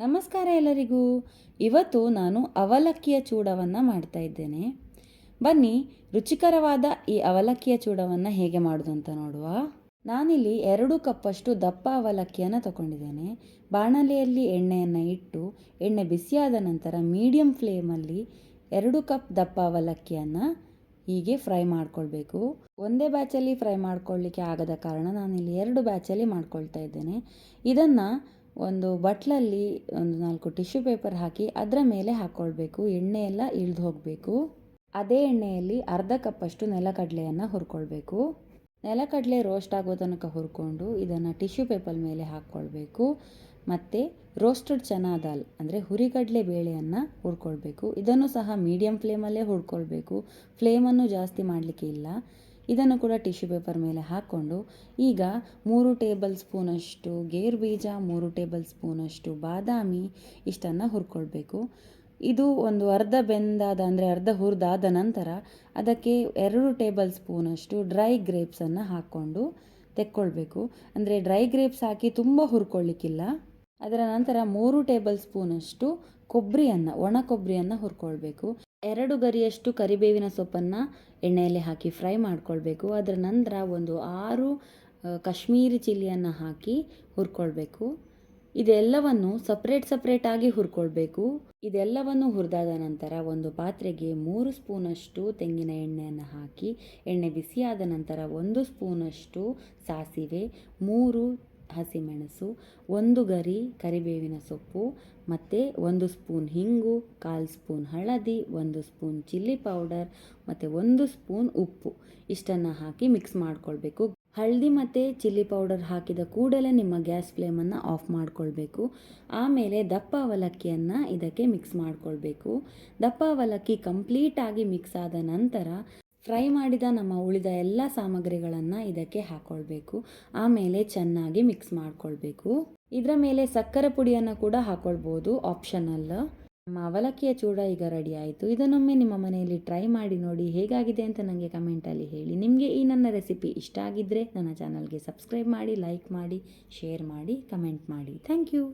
ನಮಸ್ಕಾರ ಎಲ್ಲರಿಗೂ. ಇವತ್ತು ನಾನು ಅವಲಕ್ಕಿಯ ಚೂಡವನ್ನು ಮಾಡ್ತಾ ಇದ್ದೇನೆ. ಬನ್ನಿ, ರುಚಿಕರವಾದ ಈ ಅವಲಕ್ಕಿಯ ಚೂಡವನ್ನು ಹೇಗೆ ಮಾಡೋದು ಅಂತ ನೋಡುವ. ನಾನಿಲ್ಲಿ ಎರಡು ಕಪ್ಪಷ್ಟು ದಪ್ಪ ಅವಲಕ್ಕಿಯನ್ನು ತಗೊಂಡಿದ್ದೇನೆ. ಬಾಣಲೆಯಲ್ಲಿ ಎಣ್ಣೆಯನ್ನು ಇಟ್ಟು, ಎಣ್ಣೆ ಬಿಸಿಯಾದ ನಂತರ ಮೀಡಿಯಂ ಫ್ಲೇಮಲ್ಲಿ ಎರಡು ಕಪ್ ದಪ್ಪ ಅವಲಕ್ಕಿಯನ್ನು ಹೀಗೆ ಫ್ರೈ ಮಾಡ್ಕೊಳ್ಬೇಕು. ಒಂದೇ ಬ್ಯಾಚಲ್ಲಿ ಫ್ರೈ ಮಾಡ್ಕೊಳ್ಳಿಕ್ಕೆ ಆಗದ ಕಾರಣ ನಾನಿಲ್ಲಿ ಎರಡು ಬ್ಯಾಚಲ್ಲಿ ಮಾಡ್ಕೊಳ್ತಾ ಇದ್ದೇನೆ. ಇದನ್ನು ಒಂದು ಬಟ್ಲಲ್ಲಿ ಒಂದು ನಾಲ್ಕು ಟಿಶ್ಯೂ ಪೇಪರ್ ಹಾಕಿ ಅದರ ಮೇಲೆ ಹಾಕ್ಕೊಳ್ಬೇಕು ಎಣ್ಣೆ ಎಲ್ಲ ಇಳಿದು ಹೋಗಬೇಕು. ಅದೇ ಎಣ್ಣೆಯಲ್ಲಿ ಅರ್ಧ ಕಪ್ಪಷ್ಟು ನೆಲಕಡಲೆಯನ್ನು ಹುರ್ಕೊಳ್ಬೇಕು. ನೆಲಕಡಲೆ ರೋಸ್ಟ್ ಆಗೋ ತನಕ ಹುರ್ಕೊಂಡು ಇದನ್ನು ಟಿಶ್ಯೂ ಪೇಪರ್ ಮೇಲೆ ಹಾಕ್ಕೊಳ್ಬೇಕು ಮತ್ತು ರೋಸ್ಟೆಡ್ ಚನಾ ದಾಲ್, ಅಂದರೆ ಹುರಿಗಡಲೆ ಬೇಳೆಯನ್ನು ಹುರ್ಕೊಳ್ಬೇಕು. ಇದನ್ನು ಸಹ ಮೀಡಿಯಮ್ ಫ್ಲೇಮಲ್ಲೇ ಹುರ್ಕೊಳ್ಬೇಕು. ಫ್ಲೇಮನ್ನು ಜಾಸ್ತಿ ಮಾಡಲಿಕ್ಕೆ ಇಲ್ಲ. ಇದನ್ನು ಕೂಡ ಟಿಶ್ಯೂ ಪೇಪರ್ ಮೇಲೆ ಹಾಕ್ಕೊಂಡು ಈಗ ಮೂರು ಟೇಬಲ್ ಸ್ಪೂನಷ್ಟು ಗೇರು ಬೀಜ, ಮೂರು ಟೇಬಲ್ ಸ್ಪೂನಷ್ಟು ಬಾದಾಮಿ ಇಷ್ಟನ್ನು ಹುರ್ಕೊಳ್ಬೇಕು. ಇದು ಒಂದು ಅರ್ಧ ಬೆಂದಾದ ಅಂದರೆ ಅರ್ಧ ಹುರಿದಾದ ನಂತರ ಅದಕ್ಕೆ ಎರಡು ಟೇಬಲ್ ಸ್ಪೂನಷ್ಟು ಡ್ರೈ ಗ್ರೇಪ್ಸನ್ನು ಹಾಕ್ಕೊಂಡು ತೆಕ್ಕೊಳ್ಬೇಕು. ಅಂದರೆ ಡ್ರೈ ಗ್ರೇಪ್ಸ್ ಹಾಕಿ ತುಂಬ ಹುರ್ಕೊಳ್ಳಿಕ್ಕಿಲ್ಲ ಅದರ ನಂತರ ಮೂರು ಟೇಬಲ್ ಸ್ಪೂನಷ್ಟು ಕೊಬ್ಬರಿಯನ್ನು ಒಣ ಕೊಬ್ಬರಿಯನ್ನು ಹುರ್ಕೊಳ್ಬೇಕು. ಎರಡು ಗರಿಯಷ್ಟು ಕರಿಬೇವಿನ ಸೊಪ್ಪನ್ನು ಎಣ್ಣೆಯಲ್ಲಿ ಹಾಕಿ ಫ್ರೈ ಮಾಡ್ಕೊಳ್ಬೇಕು. ಅದರ ನಂತರ ಒಂದು ಆರು ಕಾಶ್ಮೀರಿ ಚಿಲ್ಲಿಯನ್ನು ಹಾಕಿ ಹುರ್ಕೊಳ್ಬೇಕು. ಇದೆಲ್ಲವನ್ನು ಸಪ್ರೇಟ್ ಸಪ್ರೇಟಾಗಿ ಹುರ್ಕೊಳ್ಬೇಕು. ಇದೆಲ್ಲವನ್ನು ಹುರಿದಾದ ನಂತರ ಒಂದು ಪಾತ್ರೆಗೆ ಮೂರು ಸ್ಪೂನಷ್ಟು ತೆಂಗಿನ ಎಣ್ಣೆಯನ್ನು ಹಾಕಿ ಎಣ್ಣೆ ಬಿಸಿಯಾದ ನಂತರ ಒಂದು ಸ್ಪೂನಷ್ಟು ಸಾಸಿವೆ, ಮೂರು ಹಸಿಮೆಣಸು ಒಂದು ಗರಿ ಕರಿಬೇವಿನ ಸೊಪ್ಪು ಮತ್ತು ಒಂದು ಸ್ಪೂನ್ ಹಿಂಗು, ಕಾಲು ಸ್ಪೂನ್ ಹಳದಿ, ಒಂದು ಸ್ಪೂನ್ ಚಿಲ್ಲಿ ಪೌಡರ್ ಮತ್ತು ಒಂದು ಸ್ಪೂನ್ ಉಪ್ಪು. ಇಷ್ಟನ್ನು ಹಾಕಿ ಮಿಕ್ಸ್ ಮಾಡಿಕೊಳ್ಬೇಕು. ಹಳದಿ ಮತ್ತು ಚಿಲ್ಲಿ ಪೌಡರ್ ಹಾಕಿದ ಕೂಡಲೇ ನಿಮ್ಮ ಗ್ಯಾಸ್ ಫ್ಲೇಮನ್ನು ಆಫ್ ಮಾಡಿಕೊಳ್ಬೇಕು. ಆಮೇಲೆ ದಪ್ಪ ಅವಲಕ್ಕಿಯನ್ನು ಇದಕ್ಕೆ ಮಿಕ್ಸ್ ಮಾಡಿಕೊಳ್ಬೇಕು. ದಪ್ಪ ಅವಲಕ್ಕಿ ಕಂಪ್ಲೀಟಾಗಿ ಮಿಕ್ಸ್ ಆದ ನಂತರ ಫ್ರೈ ಮಾಡಿದ ನಮ್ಮ ಉಳಿದ ಎಲ್ಲ ಸಾಮಗ್ರಿಗಳನ್ನು ಇದಕ್ಕೆ ಹಾಕ್ಕೊಳ್ಬೇಕು ಆಮೇಲೆ ಚೆನ್ನಾಗಿ ಮಿಕ್ಸ್ ಮಾಡಿಕೊಳ್ಬೇಕು. ಇದರ ಮೇಲೆ ಸಕ್ಕರೆ ಪುಡಿಯನ್ನು ಕೂಡ ಹಾಕ್ಕೊಳ್ಬೋದು ಆಪ್ಷನಲ್ ನಮ್ಮ ಅವಲಕ್ಕಿಯ ಚೂಡ ಈಗ ರೆಡಿ ಆಯಿತು. ಇದನ್ನೊಮ್ಮೆ ನಿಮ್ಮ ಮನೆಯಲ್ಲಿ ಟ್ರೈ ಮಾಡಿ ನೋಡಿ ಹೇಗಾಗಿದೆ ಅಂತ ನನಗೆ ಕಮೆಂಟಲ್ಲಿ ಹೇಳಿ. ನಿಮಗೆ ಈ ನನ್ನ ರೆಸಿಪಿ ಇಷ್ಟ ಆಗಿದ್ದರೆ ನನ್ನ ಚಾನಲ್ಗೆ ಸಬ್ಸ್ಕ್ರೈಬ್ ಮಾಡಿ ಲೈಕ್ ಮಾಡಿ ಶೇರ್ ಮಾಡಿ ಕಮೆಂಟ್ ಮಾಡಿ. Thank you